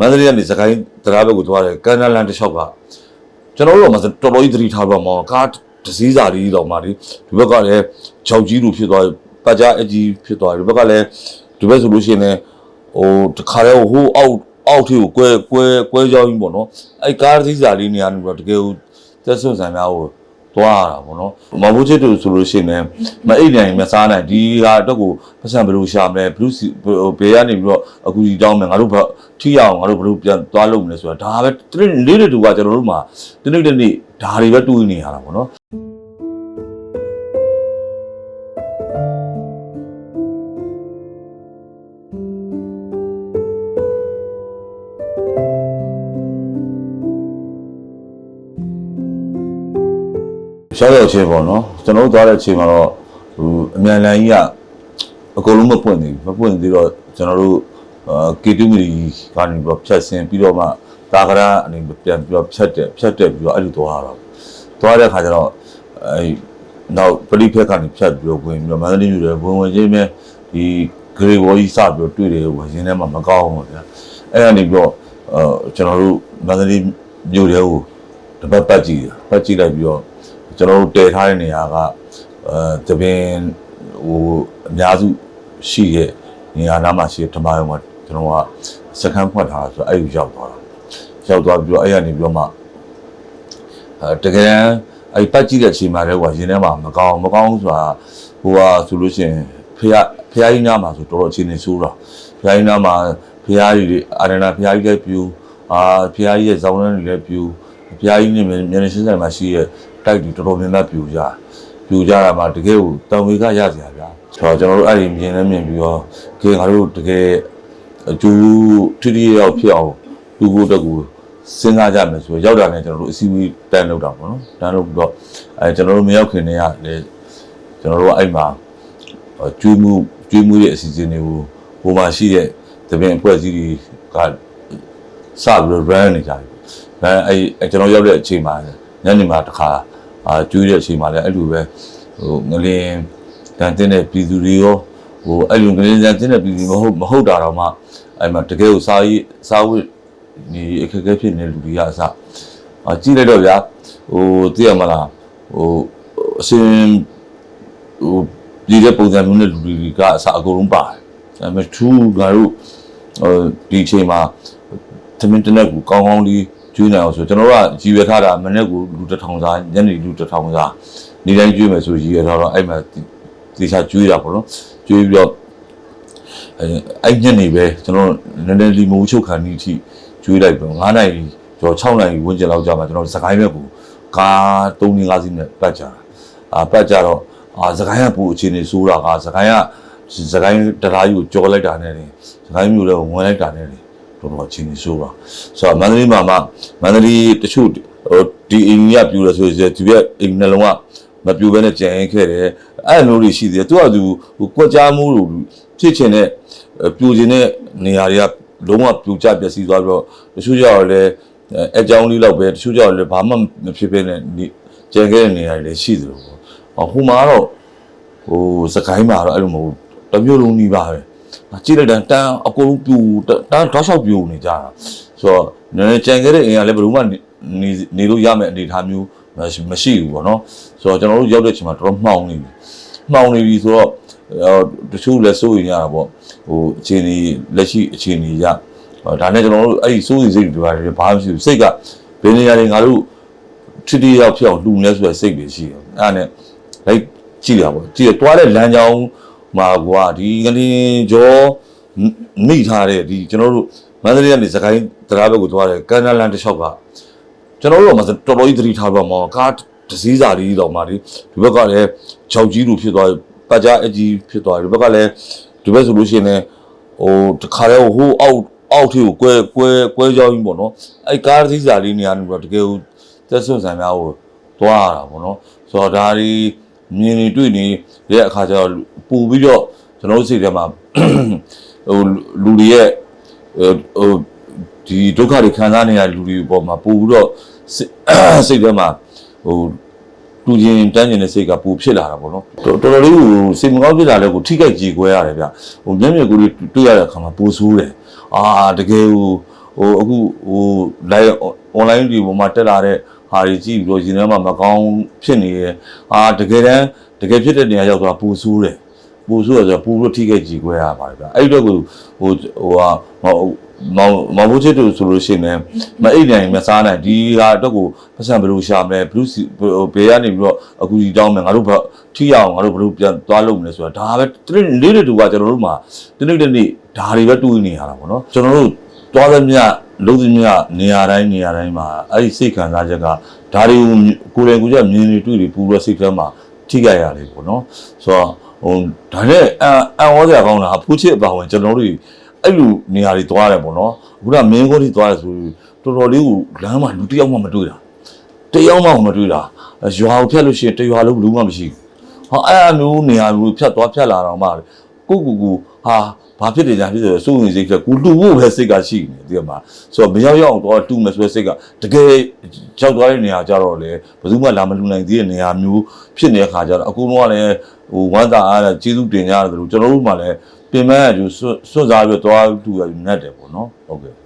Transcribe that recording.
မန္တလေးကနေစကိုင်းတရားဘက်ကိုသွားတယ်ကန်နလန်တစ်လျှောက်ကကျွန်တော်တို့ကမှတော်တော်ကြီးသတိထားပါမောကားတစည်းစာလေးတော့မှဒီဒီဘက်ကလည်းခြောက်ကြီးလူဖြစ်သွားပတ်ကြားအကြီးဖြစ်သွားဒီဘက်ကလည်းဒီဘက်ဆိုလို့ရှိရင်လည်းဟိုတခါလဲဟိုအောက်အောက်ထိကိုကွဲကွဲကွဲကြောင်းကြီးပေါ့နော်အဲ့ကားတစည်းစာလေးနေရာနေပြီးတော့တကယ်ကိုသက်ဆွဆန်များကို သွားရတာပေါ့နော်မဟုတ်ချစ်တူဆိုလို့ရှိရင်လည်းမအိတ်နိုင်မစားနိုင်ဒီဟာအတွက်ကိုပတ်စံဘယ်လိုရှာမလဲဘလူးစီဟိုဘေးကနေပြီးတော့အခုဒီတောင်းမယ်ငါတို့ဘာထိရအောင်ငါတို့ဘယ်လိုပြန်သွားလုပ်မလဲဆိုတာဒါပဲတနေ့လေးတူကကျွန်တော်တို့မှာတနေ့တစ်နေ့ဒါတွေပဲတွေးနေရတာပေါ့နော် ရှောက်ရောက်ချင်းပေါ့နော်ကျွန်တော်တို့သွားတဲ့အချိန်မှာတော့ဟိုအမြန်လန်ကြီးကအကုန်လုံးမပွင့်သေးဘူးမပွင့်သေးတော့ကျွန်တော်တို့အာကေတူမီကနေပြီးတော့ဖြတ်ဆင်းပြီးတော့မှတာကရာအနေနဲ့ပြန်ပြီးတော့ဖြတ်တယ်ဖြတ်တယ်ပြီးတော့အဲ့လိုသွားတာသွားတဲ့ခါကျတော့အဲနောက်ပရိဖက်ကနေဖြတ်ပြီးတော့ဝင်ပြီးတော့မန္တလေးမြို့ရဲ့ဝင်ဝင်ချင်းပဲဒီဂရေဘောကြီးစပြီးတော့တွေ့တယ်ဝင်ရင်းထဲမှာမကောင်းဘူးဗျာအဲ့ကနေပြီးတော့အာကျွန်တော်တို့မန္တလေးမြို့တွေကိုတပတ်ပတ်ကြည့်တယ်ပတ်ကြည့်လိုက်ပြီးတော့ ကျွန်တော်တို့တည်ထားတဲ့နေရာကအဲတပင်ဟိုအများစုရှိတဲ့နေရာနားမှာရှိတဲ့ဓမ္မယုံမှာကျွန်တော်ကစကန်ဖွက်ထားတာဆိုတော့အဲ့ဒီရောက်သွားတာရောက်သွားပြီးတော့အဲ့ရနေပြီးတော့မှအဲတကယ်တမ်းအဲ့ပတ်ကြည့်တဲ့အချိန်မှာလည်းဟိုကရင်ထဲမှာမကောင်းမကောင်းဆိုတာဟိုကဆိုလို့ရှိရင်ဖះဖះကြီးနားမှာဆိုတော်တော်အခြေအနေဆိုးတာဖះကြီးနားမှာဖះကြီးတွေအာရဏဖះကြီးလည်းပြူအာဖះကြီးရဲ့ဇောင်းလန်းတွေလည်းပြူဖះကြီးနဲ့မျက်နှာရှင်းဆိုင်မှာရှိတဲ့ တိုက်တူတော်တော်များများပြူကြပြူကြတာမှတကယ်ကိုတံဝေကရစရာဗျာဆိုတော့ကျွန်တော်တို့အဲ့ဒီမြင်နေမြင်ပြီးတော့ကဲငါတို့တကယ်အကျိုးထိထိရောက်ဖြစ်အောင်လူကိုတက်ကိုစဉ်းစားကြမယ်ဆိုတော့ရောက်တာနဲ့ကျွန်တော်တို့အစည်းအဝေးတန်းလောက်တာပေါ့နော်တန်းလောက်ပြီးတော့အဲကျွန်တော်တို့မရောက်ခင်တည်းကလည်းကျွန်တော်တို့အဲ့မှာကျွေးမှုကျွေးမှုရဲ့အစီအစဉ်တွေကိုဟိုမှာရှိတဲ့တပင်အဖွဲ့အစည်းတွေကစပြီးတော့ run နေကြတယ်အဲအဲ့ကျွန်တော်ရောက်တဲ့အချိန်မှာညနေမှာတစ်ခါ အာကျွေးတဲ့အချိန်မှာလည်းအဲ့လိုပဲဟိုငလင်းတန်တင်းတဲ့ပြည်သူတွေရောဟိုအဲ့လိုငလင်းတန်တင်းတဲ့ပြည်သူမဟုတ်မဟုတ်တာတော့မှအဲ့မှာတကယ်ကိုစားရေးစားဝတ်ဒီအခက်အခဲဖြစ်နေတဲ့လူတွေကအစအာကြည့်လိုက်တော့ဗျာဟိုသိရမလားဟိုအစင်ဟိုဒီတဲ့ပုံစံမျိုးနဲ့လူတွေကအစအကုန်လုံးပါတယ်အဲ့မဲ့သူငါတို့ဟိုဒီအချိန်မှာသမင်တနက်ကိုကောင်းကောင်းလေး ကျွေးနိုင်အောင်ဆိုကျွန်တော်တို့ကရည်ရွယ်ထားတာမနေ့ကလူတစ်ထောင်စားညနေလူတစ်ထောင်စားနေ့တိုင်းကျွေးမယ်ဆိုရည်ရွယ်ထားတော့အဲ့မှာတေချာကျွေးတာပေါ့နော်ကျွေးပြီးတော့အဲအဲ့ညနေပဲကျွန်တော်နည်းနည်းလီမိုးချုပ်ခံနေထိကျွေးလိုက်ပြီး9နိုင်ကျော်6နိုင်ဝန်းကျင်လောက်ကြာမှာကျွန်တော်စကိုင်းဘက်ကိုကား3 5စီးနဲ့ပတ်ကြတာအာပတ်ကြတော့အာစကိုင်းကပူအခြေအနေဆိုးတာကစကိုင်းကစကိုင်းတရားကြီးကိုကြော်လိုက်တာနဲ့စကိုင်းမျိုးလည်းဝင်လိုက်တာနဲ့ တော်တော်အခြေအနေဆိုးတာဆိုတော့မန္တလေးမှာမှမန္တလေးတချို့ဟိုဒီအိမ်ကြီးကပြူလို့ဆိုရင်ဒီဘက်အိမ်နှလုံးကမပြူဘဲနဲ့ကြံရင်ခဲ့တယ်အဲ့လိုတွေရှိသေးတယ်သူကသူဟိုကွက်ကြားမှုလို့ဖြစ်ချင်တဲ့ပြူခြင်းတဲ့နေရာတွေကလုံးဝပြူကျပျက်စီးသွားပြီးတော့တချို့ကြောင့်လည်းအဲအကြောင်းလေးတော့ပဲတချို့ကြောင့်လည်းဘာမှမဖြစ်ဘဲနဲ့ကြံခဲ့တဲ့နေရာတွေလည်းရှိသလိုပေါ့ဟိုမှာတော့ဟိုစကိုင်းမှာတော့အဲ့လိုမဟုတ်တမျိုးလုံးကြီးပါပဲ ကြည့်လိုက်တာတန်းအကုန်လုံးပြူတန်းတောက်လျှောက်ပြူနေကြတာဆိုတော့နည်းနည်းကြံခဲ့တဲ့အိမ်ကလည်းဘယ်လိုမှနေနေလို့ရမယ့်အနေအထားမျိုးမရှိဘူးပေါ့နော်ဆိုတော့ကျွန်တော်တို့ရောက်တဲ့ချိန်မှာတော်တော်မှောင်နေပြီမှောင်နေပြီဆိုတော့တချို့လည်းစိုးရင်ရတာပေါ့ဟိုအခြေအနေလက်ရှိအခြေအနေရဒါနဲ့ကျွန်တော်တို့အဲ့ဒီစိုးရိမ်စိတ်တွေပါတယ်ဘာမှမရှိဘူးစိတ်ကဘယ်နေရာတွေငါတို့ထထရောက်ဖြစ်အောင်လှူနေဆိုတဲ့စိတ်တွေရှိတယ်အဲ့ဒါနဲ့လိုက်ကြည့်တာပေါ့ကြည့်ရတွားတဲ့လမ်းကြောင်း မှာကွာဒီကလေးကျော်မိထားတဲ့ဒီကျွန်တော်တို့မန္တလေးကနေစကိုင်းတရားဘက်ကိုသွားတယ်ကန်နလန်တစ်လျှောက်ကကျွန်တော်တို့ကမှတော်တော်ကြီးသတိထားပါမောကားတစည်းစာလေးတော့မှဒီဒီဘက်ကလည်းခြောက်ကြီးလူဖြစ်သွားပတ်ကြားအကြီးဖြစ်သွားဒီဘက်ကလည်းဒီဘက်ဆိုလို့ရှိရင်လည်းဟိုတခါတည်းဟိုအောက်အောက်ထိကိုကွဲကွဲကွဲကြောင်းကြီးပေါ့နော်အဲ့ကားတစည်းစာလေးနေရာနေပြီးတော့တကယ်ကိုသက်ဆွဆန်များကိုသွားရတာပေါ့နော်ဆိုတော့ဒါဒီ မြင်နေတွေ့နေတဲ့အခါကျတော့ပူပြီးတော့ကျွန်တော်တို့စိတ်ထဲမှာဟိုလူတွေရဲ့ဟိုဒီဒုက္ခတွေခံစားနေရတဲ့လူတွေပေါ်မှာပူပြီးတော့စိတ်ထဲမှာဟိုတူချင်းတန်းကျင်တဲ့စိတ်ကပူဖြစ်လာတာပေါ့နော်တော်တော်လေးကိုစိတ်မကောင်းဖြစ်လာလဲကိုထိခိုက်ကြေကွဲရတယ်ဗျဟိုမျက်မြက်ကိုတွေ့ရတဲ့အခါမှာပူဆိုးတယ်အာတကယ်ကိုဟဟိုအခုဟို live online ဒီပေါ်မှာတက်လာတဲ့ ဟာတွေကြည့်ပြီးတော့ရင်ထဲမှာမကောင်းဖြစ်နေရဲ့အာတကယ်တမ်းတကယ်ဖြစ်တဲ့နေရာရောက်သွားပူဆိုးတယ်ပူဆိုးရဆိုတော့ပူလို့ထိခိုက်ကြည့်ခွဲရပါတယ်ဗျအဲ့ဒီတော့ကိုဟိုဟိုဟာဟိုမောင်မောင်ဘုချစ်တို့ဆိုလို့ရှိရင်လည်းမအိတ်နိုင်မစားနိုင်ဒီဟာအတွက်ကိုပတ်စံဘယ်လိုရှာမလဲဘယ်လိုစီဘယ်ကနေပြီးတော့အခုဒီတောင်းမယ်ငါတို့ဘထိရအောင်ငါတို့ဘယ်လိုပြန်သွားလုပ်မလဲဆိုတာဒါပဲတနေ့လေးတွေတူကကျွန်တော်တို့မှာတနေ့တစ်နေ့ဒါတွေပဲတွေးနေရတာပေါ့နော်ကျွန်တော်တို့သွားသမျှ လုံးသမျှနေရာတိုင်းနေရာတိုင်းမှာအဲ့ဒီစိတ်ခံစားချက်ကဒါတွေကိုကိုယ်တိုင်ကိုယ်ကျမြင်နေတွေ့နေပူရစိတ်ထဲမှာထိကြရတယ်ပေါ့နော်ဆိုတော့ဟိုဒါနဲ့အန်အန်ဝေါ်စရာကောင်းတာအဖိုးချစ်အပါဝင်ကျွန်တော်တို့အဲ့လိုနေရာတွေသွားတယ်ပေါ့နော်အခုကမင်းကိုကြီးသွားတယ်ဆိုတော်တော်လေးကိုလမ်းမှာလူတစ်ယောက်မှမတွေ့တာတယောက်မှမတွေ့တာရွာကိုဖြတ်လို့ရှိရင်တရွာလုံးဘူးမှမရှိဘူးဟောအဲ့အမျိုးနေရာမျိုးဖြတ်သွားဖြတ်လာတော့မှကိုကူကူဟာ ဘာဖြစ်နေကြဖြစ်ဆိုစိုးရင်စိတ်ကကူတူဖို့ပဲစိတ်ကရှိနေဒီမှာဆိုတော့မရောက်ရောက်တော့တူမယ်ဆိုတဲ့စိတ်ကတကယ်ကြောက်သွားတဲ့နေရာကြတော့လေဘယ်သူမှလာမလူနိုင်သေးတဲ့နေရာမျိုးဖြစ်နေတဲ့ခါကျတော့အကူလုံးကလည်းဟိုဝမ်းသာအားနဲ့ကျေးဇူးတင်ကြတယ်လို့ကျွန်တော်တို့မှလည်းပြင်ပန်းကသူစွတ်စွတ်စားပြီးတော့တွားတူရယူနေတယ်ပေါ့နော်ဟုတ်ကဲ့